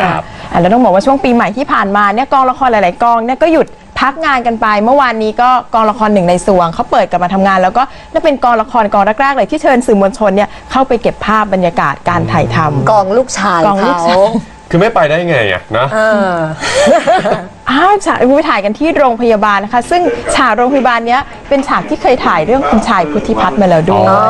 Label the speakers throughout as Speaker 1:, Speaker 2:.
Speaker 1: ครับ
Speaker 2: อะแล้วต้องบอกว่าช่วงปีใหม่ที่ผ่านมาเนี่ยกองละครหลาย ๆ กองเนี่ยก็หยุดพักงานกันไป เมื่อวานนี้ก็กองละครหนึ่งในสวงเขาเปิดกลับมาทำงาน แล้วก็นั่นเป็นกองละครกองแรก ๆ เลยที่เชิญสื่อมวลชนเนี่ยเข้าไปเก็บภาพบรรยากาศการถ่ายทำ
Speaker 3: กองลูกชาย
Speaker 2: กองลูก
Speaker 3: เขา
Speaker 2: ชาย
Speaker 1: คือไม่ไปได้ไงอะนะ
Speaker 3: เออ
Speaker 2: อ้าวฉากไปถ่ายกันที่โรงพยาบาลนะคะ ซึ่งฉากโรงพยาบาลเนี้ยเป็นฉากที่เคยถ่ายเรื่องคุณชายพุทธิพัฒน์มาแล้วด้วย
Speaker 1: อ๋อ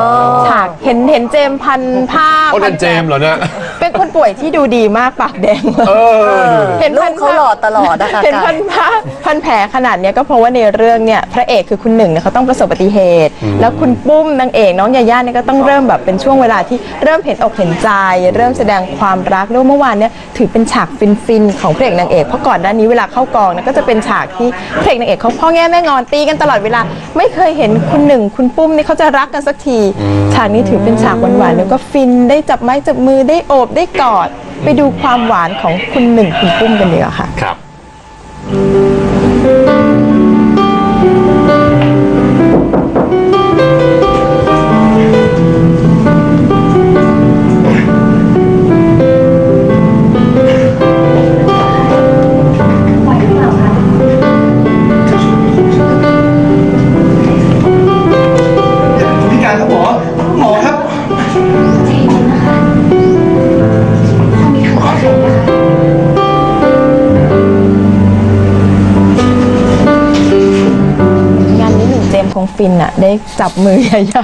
Speaker 2: ฉากเห็นเห็นเจมส์พันผ้า
Speaker 1: โอ้นั่นเจมส์เหรอเนี่ย
Speaker 2: เป็นคนป่วยที่ดูดีมากปากแดงมาก
Speaker 1: เออ
Speaker 2: เห็น
Speaker 3: ลู
Speaker 2: พั
Speaker 3: ก
Speaker 2: น
Speaker 3: เขาหล่อตลอดนะคะ
Speaker 2: เห็น
Speaker 3: กั
Speaker 2: พั
Speaker 3: น
Speaker 2: นผ้าพันแผลขนาดเนี้ยก็เพราะว่าในเรื่องเนี่ยพระเอกคือคุณหนึ่งเนี่ยเขาต้องประสบอุบัติเหตุ แล้วคุณปุ้มนางเอกน้องยาย่าเนี่ยก็ต้องเริ่มแบบเป็นช่วงเวลาที่เริ่มเห็นอกเห็นใจ เริ่มแสดงความรักแล้วเมื่อวานเนี่ยถือเป็นฉากฟินๆของพระเอกนางเอกเพราะก่อนหน้านี้เวลาเข้ากองนะก็จะเป็นฉากที่พระเอกนางเอกเขาพ่อแง่แม่งอนตีกันตลอดเวลา ไม่เคยเห็นคุณหนึ่ง คุณปุ้มนี่เขาจะรักกันสักที ฉากนี้ถือเป็นฉากหวานๆแล้วก็ฟินได้จับไม้จับมือได้โอบได้กอด ไปดูความหวานของคุณหนึ่งคุณปุ้มกันดีกว่าค่ะ
Speaker 1: ครับ
Speaker 2: ฟินอะได้จับมือยาย่า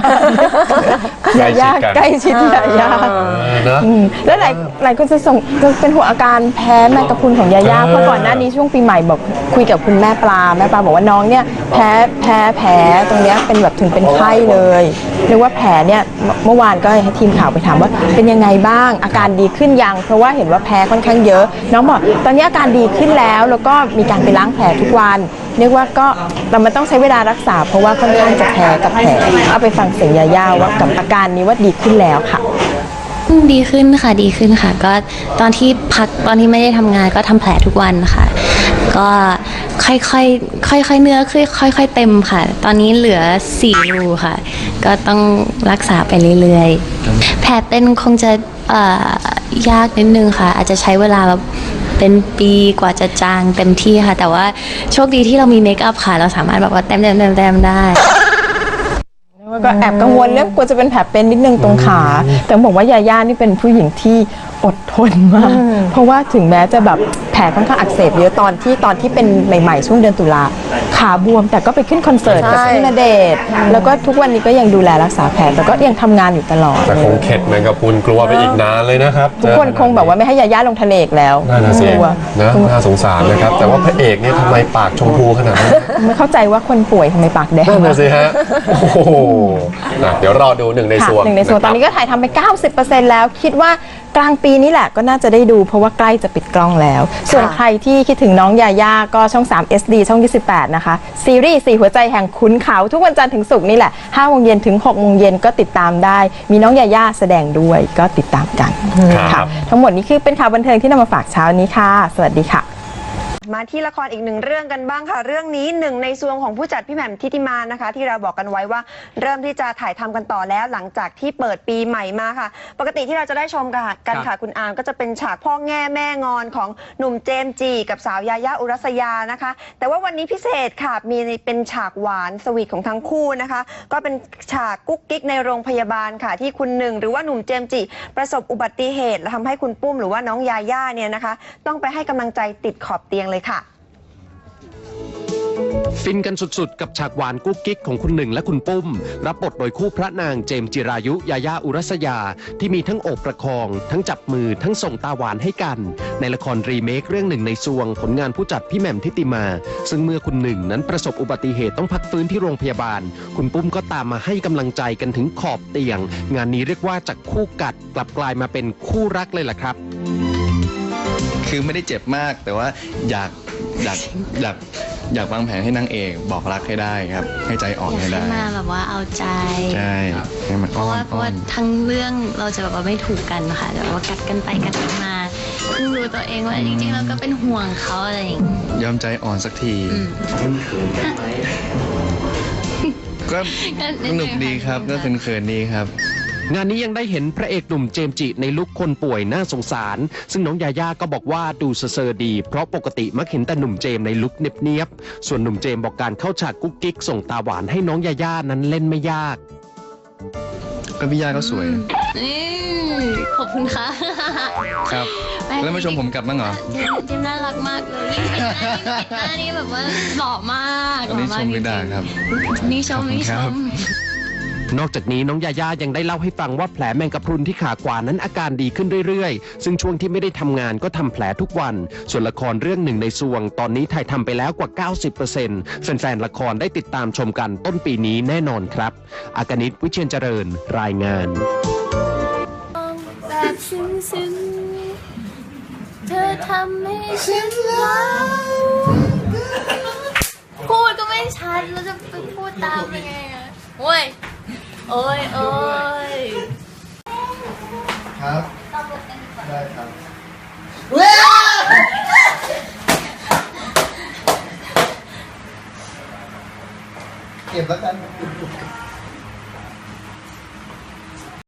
Speaker 1: ใกล้
Speaker 2: ยา
Speaker 1: ชิด
Speaker 2: ย่า
Speaker 1: กัน
Speaker 2: ใกล้ชิดยาย่า
Speaker 1: เออนะ
Speaker 2: อืมแล้วหลายหลายคนจะส่งจะเป็นห่วงอาการแพ้แมงกะพรุนของยาย่า
Speaker 1: เออ
Speaker 2: เพราะก่อนหน้านี้ช่วงปีใหม่บอกคุยกับคุณแม่ปลาแม่ปลาบอกว่าน้องเนี่ยแพ้แพ้แผลตรงเนี้ยเป็นแบบถึงเป็นไข้เลยเรียกว่าแผลเนี่ยเมื่อเมื่อวานก็ให้ทีมข่าวไปถามว่า เป็นยังไงบ้างอาการดีขึ้นยัง เพราะว่าเห็นว่าแพ้ค่อนข้างเยอะ น้องบอกตอนนี้อาการดีขึ้นแล้วแล้วก็มีการไปล้างแผลทุกวัน เรียกว่าก็แต่มันต้องใช้เวลารักษา เพราะว่าค่อนข้างจะแพ้กับแผลเอาไปฟังเสียงยาย่าว่ากับอาการนี้ว่าดีขึ้นแล้วค่ะ
Speaker 4: อืมดีขึ้นค่ะดีขึ้นค่ะ ก็ตอนที่พักตอนที่ไม่ได้ทำงานก็ทำแผลทุกวันค่ะ ก็ค่อยๆค่อยๆเนื้อค่อยค่อย ๆ เต็มค่ะ ตอนนี้เหลือสี่รูค่ะ ก็ต้องรักษาไปเรื่อยๆ แผลเป็นคงจะเอ่อยากนิดนึงค่ะ อาจจะใช้เวลาแบบ เป็นปีกว่าจะจางเต็มที่ค่ะ แต่ว่าโชคดีที่เรามีเมคอัพค่ะ เราสามารถแบบว่าเต็มเต็มเต็มเต็มๆได้
Speaker 2: แล้วก็แอบกังวลเรื่องกลัวจะเป็นแผลเป็นนิดนึงตรงขา แต่บอกว่ายาย่านี่เป็นผู้หญิงที่อดทนมาก เพราะว่าถึงแม้จะแบบแผลค่อนข้างอักเสบเยอะตอนที่ตอนที่เป็นใหม่ ๆ ช่วงเดือนตุลา ขาบวมแต่ก็ไปขึ้นคอนเสิร์ตกับ
Speaker 3: ใช่
Speaker 2: พี่ณเดชน์แล้วก็ทุกวันนี้ก็ยังดูแลรักษาแผลแต่ก็ยังทำงานอยู่ตลอด
Speaker 1: แต่คงเข็ดแมงกะพรุนกลัวไปอีกนานเลยนะครับ
Speaker 2: ทุกคนคงแบบว่าไม่ให้ยาย่าลงทะเลอีกแล้ว
Speaker 1: น่าจะสิ
Speaker 2: กลัว
Speaker 1: นะน่าสงสารนะครับ แต่ว่าพระเอกเนี่ยทำไมปากชมพูขนาดนั้น
Speaker 2: ไม่เข้าใจว่าคนป่วยทำไมปากแดง
Speaker 1: นั่นน่ะสิฮะ โอ้โหอะเดี๋ยวรอดูหนึ่งใน
Speaker 2: ค่ะ
Speaker 1: ส่วน
Speaker 2: หนึ่งในส่วนะ
Speaker 1: ค
Speaker 2: ต
Speaker 1: รั
Speaker 2: อบนนี้ก็ถ่ายทำไป 90%แล้ว คิดว่า กลางปีนี้แหละก็น่าจะได้ดูเพราะว่าใกล้จะปิดกล้องแล้ว ส่วนใครที่คิดถึงน้องยาย่าก็ช่อง 3 SD ช่อง 28 นะคะ ซีรีส์4หัวใจแห่งขุนเขา ทุกวันจันทร์ถึงศุกร์นี่แหละ5โมงเย็นถึง6โมงเย็นก็ติดตามได้ มีน้องยาย่าแสดงด้วยก็ติดตามกัน
Speaker 1: ครั
Speaker 2: ค่ะ
Speaker 1: บ
Speaker 2: ทั้งหมดนี้คือเป็นข่าวบันเทิงที่นำมาฝากเช้านี้ค่ะ สวัสดีค่ะ
Speaker 5: มาที่ละครอีกหนึ่งเรื่องกันบ้างค่ะ เรื่องนี้หนึ่งในซวงของผู้จัดพี่แหม่มทิติมานะคะ ที่เราบอกกันไว้ว่าเริ่มที่จะถ่ายทำกันต่อแล้วหลังจากที่เปิดปีใหม่มาค่ะ ปกติที่เราจะได้ชมกันค่ะกันค่ะคุณอามก็จะเป็นฉากพ่อแง่แม่งอนของหนุ่มเจมส์จี กับสาวยายาอุรัสยานะคะ แต่ว่าวันนี้พิเศษค่ะมีเป็นฉากหวานสวีทของทั้งคู่นะคะ ก็เป็นฉากกุ๊กกิ๊กในโรงพยาบาลค่ะ ที่คุณหนึ่งหรือว่าหนุ่มเจมส์จีประสบอุบัติเหตุและทำให้คุณปุ้มหรือว่าน้องยาย่าเนี่ยนะคะ ต้องไปให้กำลังใจติดขอบเตียงเลยค่ะ
Speaker 6: ฟินกันสุดๆ กับฉากหวานกุ๊กกิ๊กของคุณหนึ่งและคุณปุ้ม รับบทโดยคู่พระนางเจมส์จิรายุยายาอุรัสยา ที่มีทั้งโอบประคอง ทั้งจับมือทั้งส่งตาหวานให้กัน ในละครรีเมคเรื่องหนึ่งในซวง ผลงานผู้จัดพี่แหม่มทิติมา ซึ่งเมื่อคุณหนึ่งนั้นประสบอุบัติเหตุต้องพักฟื้นที่โรงพยาบาล คุณปุ้มก็ตามมาให้กำลังใจกันถึงขอบเตียง งานนี้เรียกว่าจากคู่กัดกลับกลายมาเป็นคู่รักเลยล่ะครับ
Speaker 7: คือไม่ได้เจ็บมาก แต่ว่าอยากอยากอยากอยากวางแผนให้นางเอกบอกรักให้ได้ครับ ให้ใจอ่อน
Speaker 4: อยาก
Speaker 7: ให้
Speaker 4: ให้
Speaker 7: ได้
Speaker 4: มาแบบว่าเอาใจ
Speaker 7: ใช่ให้มัน
Speaker 4: เพ
Speaker 7: อ้
Speaker 4: ราะ
Speaker 7: อน
Speaker 4: ว่าเพราะ
Speaker 7: อ้อ
Speaker 4: ว่านทั้งเรื่องเราจะแบบว่าไม่ถูกกันค่ะแต่ว่ากัดกันไปกัดกันมาเพิ่งรู้ตัวเองว่าจริงๆเราก็เป็นห่วงเขาอะไรอย่างเงี้ย
Speaker 7: ยอมใจอ่อนสักที
Speaker 4: อืม
Speaker 7: ก็
Speaker 4: ก็
Speaker 7: สนุกดีครับก็เขินๆดีครับ
Speaker 6: งานนี้ยังได้เห็นพระเอกหนุ่มเจมส์จิในลุคคนป่วยน่าสงสาร ซึ่งน้องยาย่าก็บอกว่าดูเซอร์ๆดี เพราะปกติมักเห็นแต่หนุ่มเจมส์ในลุคเนียบๆส่วนหนุ่มเจมส์บอกการเข้าฉากกุ๊กกิ๊กส่งตาหวานให้น้องยาย่านั้นเล่นไม่ยาก
Speaker 7: ก็พี่ย่าก็สวย
Speaker 4: นี่ขอบคุณค่ะ
Speaker 7: ครับ แล้วมาชมผมกลับบ้างเหรอ
Speaker 4: เจมเจมน่ารักมากเลยหน้านี่แบบว่าหล่อมาก
Speaker 7: อันนี้
Speaker 4: หล่อ
Speaker 7: ช
Speaker 4: มาก
Speaker 7: มไม่ได้ครับ
Speaker 4: นี่ชมนี่
Speaker 7: ข
Speaker 4: ช
Speaker 7: อบคุณครั
Speaker 4: ม
Speaker 7: บ
Speaker 6: นอกจากนี้น้องยาย่ายังได้เล่าให้ฟังว่าแผลแมงกะพรุนที่ขาขวานั้นอาการดีขึ้นเรื่อยๆ ซึ่งช่วงที่ไม่ได้ทำงานก็ทำแผลทุกวัน ส่วนละครเรื่องหนึ่งในซวง ตอนนี้ถ่ายทำไปแล้วกว่า 90%แฟนๆละครได้ติดตามชมกันต้นปีนี้แน่นอนครับ อากนิตวิเชียนเจริญรายงาน
Speaker 4: แบบซึ้งๆเธอทำให้ฉันรักดก็ไม่ชัด แล้วจะไปพูดตามยังไงอะโอ้ย โอ้ยโอ้ย
Speaker 8: ครับ ได้ครับเก็บแล้วกัน